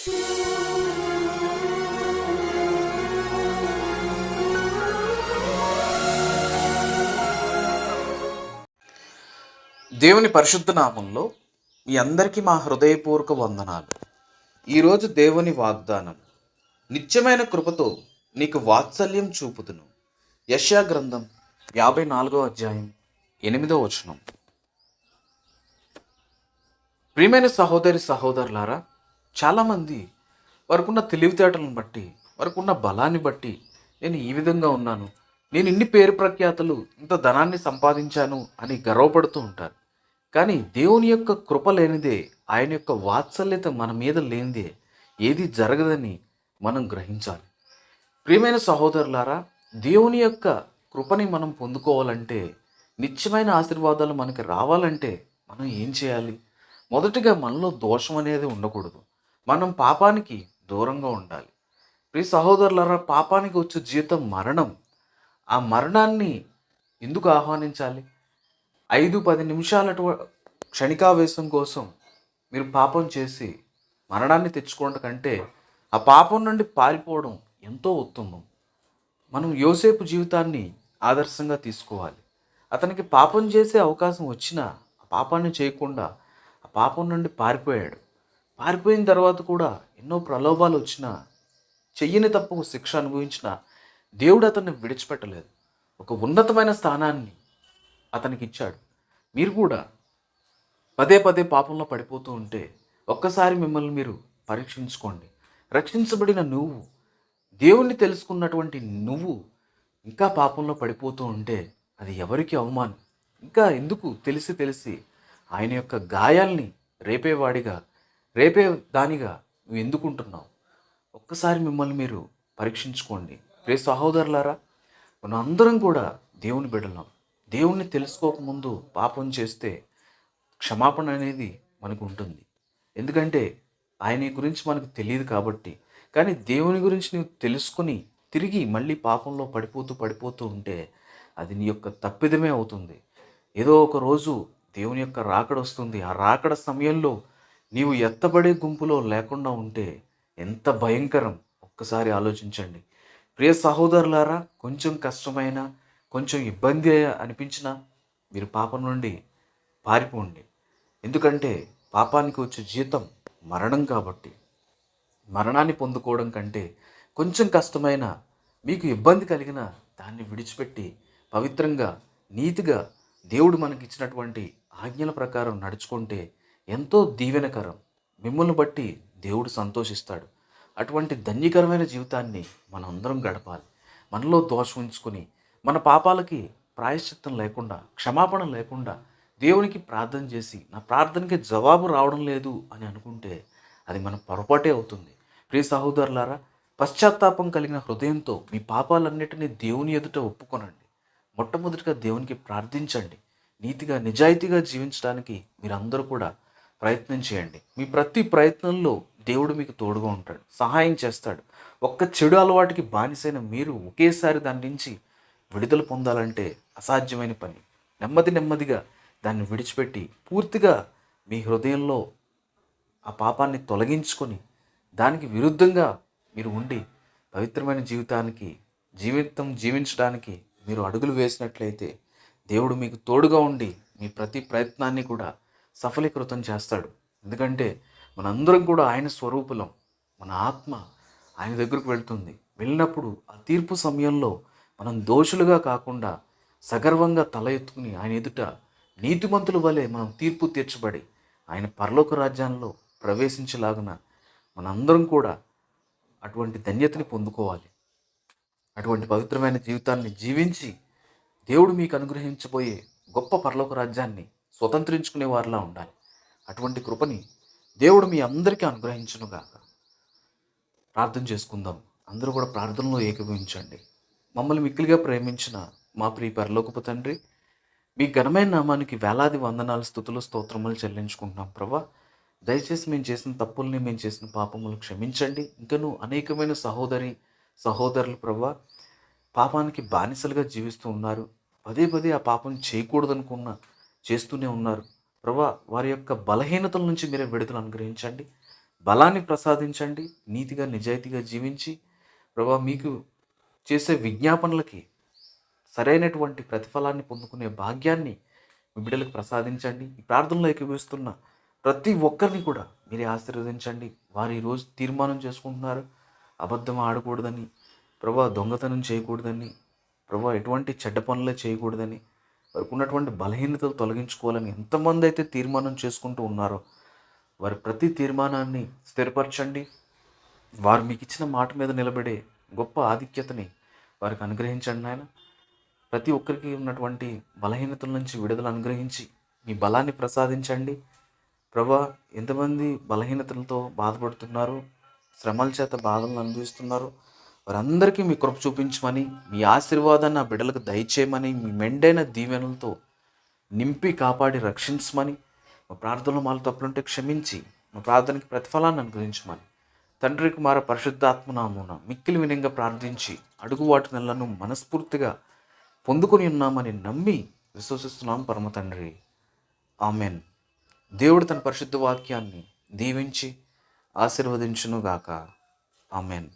దేవుని పరిశుద్ధ నామంలో మీ అందరికీ మా హృదయపూర్వక వందనాలు. ఈరోజు దేవుని వాగ్దానం నిత్యమైన కృపతో నీకు వాత్సల్యం చూపుదును. యశా గ్రంథం యాభై నాలుగో అధ్యాయం ఎనిమిదో వచనం. ప్రియమైన సహోదరి సహోదరులారా చాలామంది వారికున్న తెలివితేటలను బట్టి వారికున్న బలాన్ని బట్టి నేను ఈ విధంగా ఉన్నాను. నేను ఇన్ని పేరు ప్రఖ్యాతలు ఇంత ధనాన్ని సంపాదించాను అని గర్వపడుతూ ఉంటారు. కానీ దేవుని యొక్క కృప లేనిదే ఆయన యొక్క వాత్సల్యత మన మీద లేనిదే ఏది జరగదని మనం గ్రహించాలి. ప్రియమైన సహోదరులారా దేవుని యొక్క కృపని మనం పొందుకోవాలంటే నిత్యమైన ఆశీర్వాదాలు మనకి రావాలంటే మనం ఏం చేయాలి? మొదటిగా మనలో దోషం అనేది ఉండకూడదు. మనం పాపానికి దూరంగా ఉండాలి. ప్రియ సహోదరులరా పాపానికి వచ్చే జీతం మరణం ఆ మరణాన్ని ఎందుకు ఆహ్వానించాలి? ఐదు పది నిమిషాల క్షణికావేశం కోసం మీరు పాపం చేసి మరణాన్ని తెచ్చుకోవడం కంటే ఆ పాపం నుండి పారిపోవడం ఎంతో ఉత్తమం. మనం యోసేపు జీవితాన్ని ఆదర్శంగా తీసుకోవాలి. అతనికి పాపం చేసే అవకాశం వచ్చినా ఆ పాపాన్ని చేయకుండా ఆ పాపం నుండి పారిపోయాడు. పారిపోయిన తర్వాత కూడా ఎన్నో ప్రలోభాలు వచ్చినా చెయ్యని తప్పుకు శిక్ష అనుభవించిన దేవుడు అతన్ని విడిచిపెట్టలేదు. ఒక ఉన్నతమైన స్థానాన్ని అతనికి ఇచ్చాడు. మీరు కూడా పదే పదే పాపంలో పడిపోతూ ఉంటే ఒక్కసారి మిమ్మల్ని మీరు పరీక్షించుకోండి. రక్షించబడిన నువ్వు దేవుణ్ణి తెలుసుకున్నటువంటి నువ్వు ఇంకా పాపంలో పడిపోతూ ఉంటే అది ఎవరికి అవమానం? ఇంకా ఎందుకు తెలిసి తెలిసి ఆయన యొక్క గాయాల్ని రేపేవాడిగా రేపే దానిగా నువ్వు ఎందుకుంటున్నావు? ఒక్కసారి మిమ్మల్ని మీరు పరీక్షించుకోండి. రే సహోదరులారా మనం అందరం కూడా దేవుని బిడ్డలం. దేవుణ్ణి తెలుసుకోకముందు పాపం చేస్తే క్షమాపణ అనేది మనకు ఉంటుంది. ఎందుకంటే ఆయన గురించి మనకు తెలియదు కాబట్టి. కానీ దేవుని గురించి నువ్వు తెలుసుకొని తిరిగి మళ్ళీ పాపంలో పడిపోతూ పడిపోతూ ఉంటే అది నీ యొక్క తప్పిదమే అవుతుంది. ఏదో ఒక రోజు దేవుని యొక్క రాకడ వస్తుంది. ఆ రాకడ సమయంలో నీవు ఎత్తబడే గుంపులో లేకుండా ఉంటే ఎంత భయంకరం? ఒక్కసారి ఆలోచించండి. ప్రియ సహోదరులారా కొంచెం కష్టమైన కొంచెం ఇబ్బంది అనిపించినా మీరు పాపం నుండి పారిపోండి. ఎందుకంటే పాపానికి వచ్చే జీతం మరణం కాబట్టి. మరణాన్ని పొందుకోవడం కంటే కొంచెం కష్టమైన మీకు ఇబ్బంది కలిగిన దాన్ని విడిచిపెట్టి పవిత్రంగా నీతిగా దేవుడు మనకి ఇచ్చినటువంటి ఆజ్ఞల ప్రకారం నడుచుకుంటే ఎంతో దీవెనకరం. మిమ్మల్ని బట్టి దేవుడు సంతోషిస్తాడు. అటువంటి ధన్యకరమైన జీవితాన్ని మనం అందరం గడపాలి. మనలో దోషం ఉంచుకొని మన పాపాలకి ప్రాయశ్చిత్తం లేకుండా క్షమాపణ లేకుండా దేవునికి ప్రార్థన చేసి నా ప్రార్థనకి జవాబు రావడం లేదు అని అనుకుంటే అది మన పొరపాటే అవుతుంది. ప్రియ సహోదరులారా పశ్చాత్తాపం కలిగిన హృదయంతో మీ పాపాలన్నిటినీ దేవుని ఎదుట ఒప్పుకొనండి. మొట్టమొదటిగా దేవునికి ప్రార్థించండి. నీతిగా నిజాయితీగా జీవించడానికి మీరందరూ కూడా ప్రయత్నం చేయండి. మీ ప్రతి ప్రయత్నంలో దేవుడు మీకు తోడుగా ఉంటాడు. సహాయం చేస్తాడు. ఒక్క చెడు అలవాటుకి బానిసైన మీరు ఒకేసారి దాని నుంచి విడుదల పొందాలంటే అసాధ్యమైన పని. నెమ్మది నెమ్మదిగా దాన్ని విడిచిపెట్టి పూర్తిగా మీ హృదయంలో ఆ పాపాన్ని తొలగించుకొని దానికి విరుద్ధంగా మీరు ఉండి పవిత్రమైన జీవితానికి జీవితం జీవించడానికి మీరు అడుగులు వేసినట్లయితే దేవుడు మీకు తోడుగా ఉండి మీ ప్రతి ప్రయత్నాన్ని కూడా సఫలీకృతం చేస్తాడు. ఎందుకంటే మనందరం కూడా ఆయన స్వరూపులం. మన ఆత్మ ఆయన దగ్గరకు వెళ్తుంది. వెళ్ళినప్పుడు ఆ తీర్పు సమయంలో మనం దోషులుగా కాకుండా సగర్వంగా తల ఎత్తుకుని ఆయన ఎదుట నీతిమంతుల వలె మనం తీర్పు తీర్చబడి ఆయన పరలోక రాజ్యాల్లో ప్రవేశించలాగున మనందరం కూడా అటువంటి ధన్యతని పొందుకోవాలి. అటువంటి పవిత్రమైన జీవితాన్ని జీవించి దేవుడు మీకు అనుగ్రహించబోయే గొప్ప పరలోక రాజ్యాన్ని స్వతంత్రించుకునే వారిలా ఉండాలి. అటువంటి కృపని దేవుడు మీ అందరికీ అనుగ్రహించునుగాక. ప్రార్థన చేసుకుందాం. అందరూ కూడా ప్రార్థనలో ఏకీభవించండి. మమ్మల్ని మిక్కిలిగా ప్రేమించిన మా ప్రియ పరలోకపు తండ్రి మీ ఘనమైన నామానికి వేలాది వందనాలు స్థుతులు స్తోత్రములు చెల్లించుకుంటున్నాం ప్రభా. దయచేసి మేము చేసిన తప్పుల్ని మేము చేసిన పాపములు క్షమించండి. ఇంకను అనేకమైన సహోదరి సహోదరులు ప్రభా పాపానికి బానిసలుగా జీవిస్తూ ఉన్నారు. పదే పదే ఆ పాపం చేయకూడదనుకున్న చేస్తూనే ఉన్నారు. ప్రభా వారి యొక్క బలహీనతల నుంచి మీరే విడుదల అనుగ్రహించండి. బలాన్ని ప్రసాదించండి. నీతిగా నిజాయితీగా జీవించి ప్రభా మీకు చేసే విజ్ఞాపనలకి సరైనటువంటి ప్రతిఫలాన్ని పొందుకునే భాగ్యాన్ని మీ బిడ్డలకు ప్రసాదించండి. ఈ ప్రార్థనలో ఏకీభవిస్తున్న ప్రతి ఒక్కరిని కూడా మీరే ఆశీర్వదించండి. వారు ఈరోజు తీర్మానం చేసుకుంటున్నారు. అబద్ధం ఆడకూడదని ప్రభా దొంగతనం చేయకూడదని ప్రభా ఎటువంటి చెడ్డ పనులే చేయకూడదని వారికి ఉన్నటువంటి బలహీనతలు తొలగించుకోవాలని ఎంతమంది అయితే తీర్మానం చేసుకుంటూ ఉన్నారో వారి ప్రతి తీర్మానాన్ని స్థిరపరచండి. వారు మీకు ఇచ్చిన మాట మీద నిలబడే గొప్ప ఆధిక్యతని వారికి అనుగ్రహించండి నాయన. ప్రతి ఒక్కరికి ఉన్నటువంటి బలహీనతల నుంచి విడుదల అనుగ్రహించి మీ బలాన్ని ప్రసాదించండి. ప్రభా ఎంతమంది బలహీనతలతో బాధపడుతున్నారు శ్రమల చేత బాధలను అనుభవిస్తున్నారు వారందరికీ మీ కృప చూపించమని మీ ఆశీర్వాదాన్ని ఆ బిడ్డలకు దయచేయమని మీ మెండైన దీవెనలతో నింపి కాపాడి రక్షించమని మా ప్రార్థనలో మాలో తప్పులుంటే క్షమించి మా ప్రార్థనకి ప్రతిఫలాన్ని అనుగ్రహించమని. తండ్రి కుమార పరిశుద్ధాత్మనామున మిక్కిలి వినంగా ప్రార్థించి అడుగు వాటి మనస్ఫూర్తిగా పొందుకొని ఉన్నామని నమ్మి విశ్వసిస్తున్నాం పరమ తండ్రి. ఆమెన్. దేవుడు తన పరిశుద్ధ వాక్యాన్ని దీవించి ఆశీర్వదించునుగాక. ఆమెన్.